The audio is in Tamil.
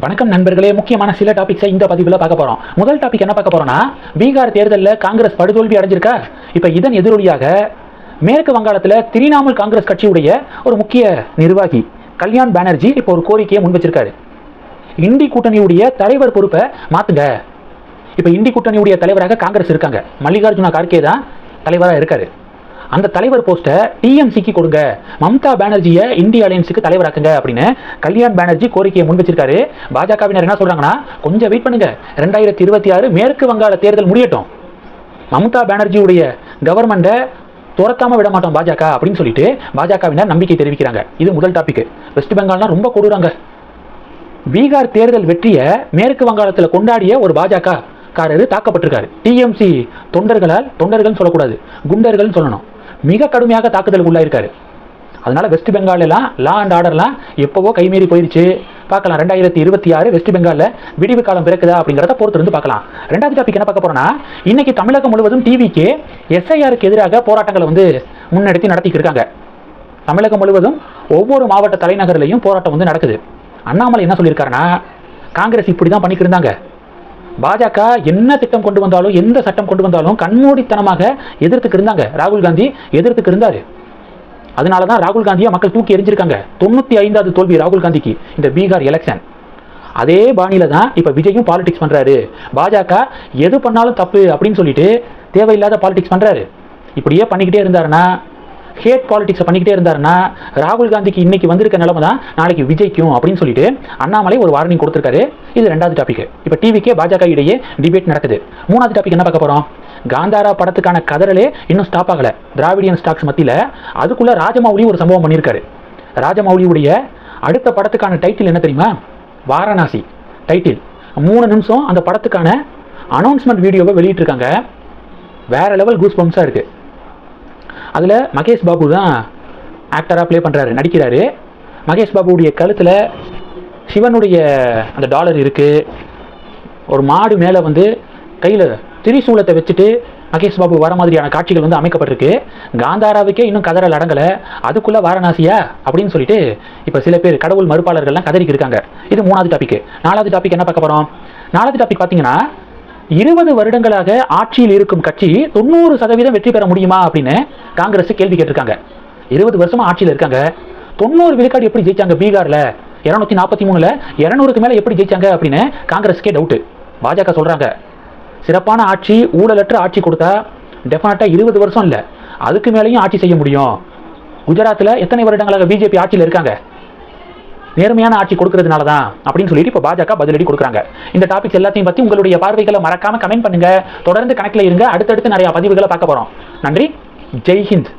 வணக்கம் நண்பர்களே. முக்கியமான சில டாபிக்ஸை இந்த பதிவில் பார்க்க போகிறோம் முதல் டாபிக் என்ன பார்க்க போகிறோம்னா பீகார் தேர்தலில் காங்கிரஸ் படுதோல்வி அடைஞ்சிருக்கா? இப்போ இதன் எதிரொலியாக மேற்கு வங்காளத்தில் திரிணாமுல் காங்கிரஸ் கட்சியுடைய ஒரு முக்கிய நிர்வாகி கல்யாண் பானர்ஜி இப்போ ஒரு கோரிக்கையை முன் வச்சிருக்காரு. இந்தி கூட்டணியுடைய தலைவர் பொறுப்பை மாற்றுங்க இப்போ இந்தி கூட்டணியுடைய தலைவராக காங்கிரஸ் இருக்காங்க. மல்லிகார்ஜுன கார்கே தான் தலைவராக இருக்காரு. அந்த தலைவர் போஸ்ட்டை டிஎம்சிக்கு கொடுங்க. மம்தா பானர்ஜியை இந்திய அலையன்ஸுக்கு தலைவராக்குங்க அப்படின்னு கல்யாண் பானர்ஜி கோரிக்கையை முன் வச்சிருக்காரு. பாஜகவினர் என்ன சொல்றாங்கன்னா கொஞ்சம் வெயிட் பண்ணுங்க. ரெண்டாயிரத்தி இருபத்தி ஆறு மேற்கு வங்காள தேர்தல் முடியட்டும். மம்தா பானர்ஜியுடைய கவர்மெண்ட்டை துரத்தாம விட மாட்டோம் பாஜக அப்படின்னு சொல்லிட்டு பாஜகவினர் நம்பிக்கை தெரிவிக்கிறாங்க. இது முதல் டாபிக் வெஸ்ட் பெங்கால்னா ரொம்ப கொடுறாங்க பீகார் தேர்தல் வெற்றியை மேற்கு வங்காளத்தில் கொண்டாடிய ஒரு பாஜக காரர் தாக்கப்பட்டிருக்காரு டிஎம்சி தொண்டர்களால் தொண்டர்கள் சொல்லக்கூடாது. குண்டர்கள் சொல்லணும். மிக கடுமையாக தாக்குதலுக்கு உள்ளாயிருக்காரு. அதனால வெஸ்ட் பெங்காலெலாம் லா அண்ட் ஆர்டர்லாம் எப்போவோ கைமீறி போயிருச்சு. பார்க்கலாம் ரெண்டாயிரத்தி இருபத்தி ஆறு வெஸ்ட் பெங்காலில் விடிவு காலம் பிறக்குதா அப்படிங்கிறத பொறுத்து இருந்து பார்க்கலாம். ரெண்டாவது டாபிக் என்ன பார்க்க போறோம்னா இன்னைக்கு தமிழகம் முழுவதும் டிவிக்கு எஸ்ஐஆருக்கு எதிராக போராட்டங்களை வந்து முன்னெடுத்து நடத்திட்டு இருக்காங்க. தமிழகம் முழுவதும் ஒவ்வொரு மாவட்ட தலைநகர்லையும் போராட்டம் வந்து நடக்குது. அண்ணாமலை என்ன சொல்லியிருக்காருன்னா காங்கிரஸ் இப்படி தான் பண்ணிக்கிட்டு இருந்தாங்க. பாஜக என்ன திட்டம் கொண்டு வந்தாலும் எந்த சட்டம் கொண்டு வந்தாலும் கண்மூடித்தனமாக எதிர்த்துக்கு இருந்தாங்க. ராகுல் காந்தி எதிர்த்துக்கு இருந்தார். அதனால தான் ராகுல் காந்தியை மக்கள் தூக்கி எரிஞ்சிருக்காங்க தொண்ணூற்றி ஐந்தாவது தோல்வி ராகுல் காந்திக்கு இந்த பீகார் எலெக்ஷன் அதே பாணியில தான் இப்போ விஜயும் பாலிடிக்ஸ் பண்ணுறாரு பாஜக எது பண்ணாலும் தப்பு அப்படின்னு சொல்லிட்டு தேவையில்லாத பாலிடிக்ஸ் பண்ணுறாரு இப்படியே பண்ணிக்கிட்டே இருந்தாருன்னா ஹேட் பாலிடிக்ஸை பண்ணிக்கிட்டே இருந்தாருன்னா ராகுல் காந்திக்கு இன்னைக்கு வந்திருக்க நிலமை தான் நாளைக்கு விஜய்க்கும் அப்படின்னு சொல்லிட்டு அண்ணாமலை ஒரு வார்னிங் கொடுத்துருக்காரு. இது ரெண்டாவது டாபிக் இப்போ டிவிக்கே பாஜக இடையே டிபேட் நடக்குது. மூணாவது டாபிக் என்ன பார்க்க போகிறோம் காந்தாரா படத்துக்கான கதறலே இன்னும் ஸ்டாப் ஆகலை. திராவிடியன் ஸ்டாக்ஸ் மத்தியில் அதுக்குள்ளே ராஜமௌலி ஒரு சம்பவம் பண்ணியிருக்காரு. ராஜமௌலியுடைய அடுத்த படத்துக்கான டைட்டில் என்ன தெரியுமா? வாரணாசி டைட்டில் மூணு நிமிஷம் அந்த படத்துக்கான அனௌன்ஸ்மெண்ட் வீடியோவை வெளியிட்டிருக்காங்க. வேற லெவல் கூஸ் பம்ஸாக இருக்குது அதில் மகேஷ் பாபு தான் ஆக்டராக ப்ளே பண்ணுறாரு நடிக்கிறாரு. மகேஷ் பாபுடைய கழுத்தில் சிவனுடைய அந்த டாலர் இருக்குது ஒரு மாடு மேலே வந்து கையில் திரிசூலத்தை வச்சுட்டு மகேஷ் பாபு வர மாதிரியான காட்சிகள் வந்து அமைக்கப்பட்டிருக்கு. காந்தாராவுக்கே இன்னும் கதறல் அடங்கலை. அதுக்குள்ளே வாரணாசியா அப்படின்னு சொல்லிட்டு இப்போ சில பேர் கடவுள் மறுப்பாளர்கள்லாம் கதறிக்கு இருக்காங்க. இது மூணாவது டாபிக் நாலாவது டாபிக் என்ன பார்க்க போகிறோம் நாலாவது டாபிக் பார்த்தீங்கன்னா இருபது வருடங்களாக ஆட்சியில் இருக்கும் கட்சி தொண்ணூறு சதவீதம் வெற்றி பெற முடியுமா அப்படின்னு காங்கிரஸ் கேள்வி கேட்டிருக்காங்க. இருபது வருஷமா ஆட்சியில் இருக்காங்க. தொண்ணூறு விழுக்காடு எப்படி ஜெயிச்சாங்க பீகார்ல? இருநூத்தி நாற்பத்தி மூணுல இருநூறுக்கு மேல எப்படி ஜெயிச்சாங்க அப்படின்னு காங்கிரஸுக்கே டவுட் பாஜக சொல்றாங்க சிறப்பான ஆட்சி ஊழலற்ற ஆட்சி கொடுத்தா டெஃபினட்டா இருபது வருஷம் இல்லை. அதுக்கு மேலேயும் ஆட்சி செய்ய முடியும். குஜராத்தில் எத்தனை வருடங்களாக பிஜேபி ஆட்சியில் இருக்காங்க? நேர்மையான ஆட்சி கொடுக்கறதுனால தான் அப்படின்னு சொல்லிட்டு இப்போ பாஜக பதிலடி கொடுக்குறாங்க. இந்த டாபிக்ஸ் எல்லாத்தையும் பற்றி உங்களுடைய பார்வைகளை மறக்காம கமெண்ட் பண்ணுங்க. தொடர்ந்து கணக்கில் இருங்க. அடுத்தடுத்து நிறைய பதிவுகளை பார்க்க போகிறோம் நன்றி. ஜெய்ஹிந்த்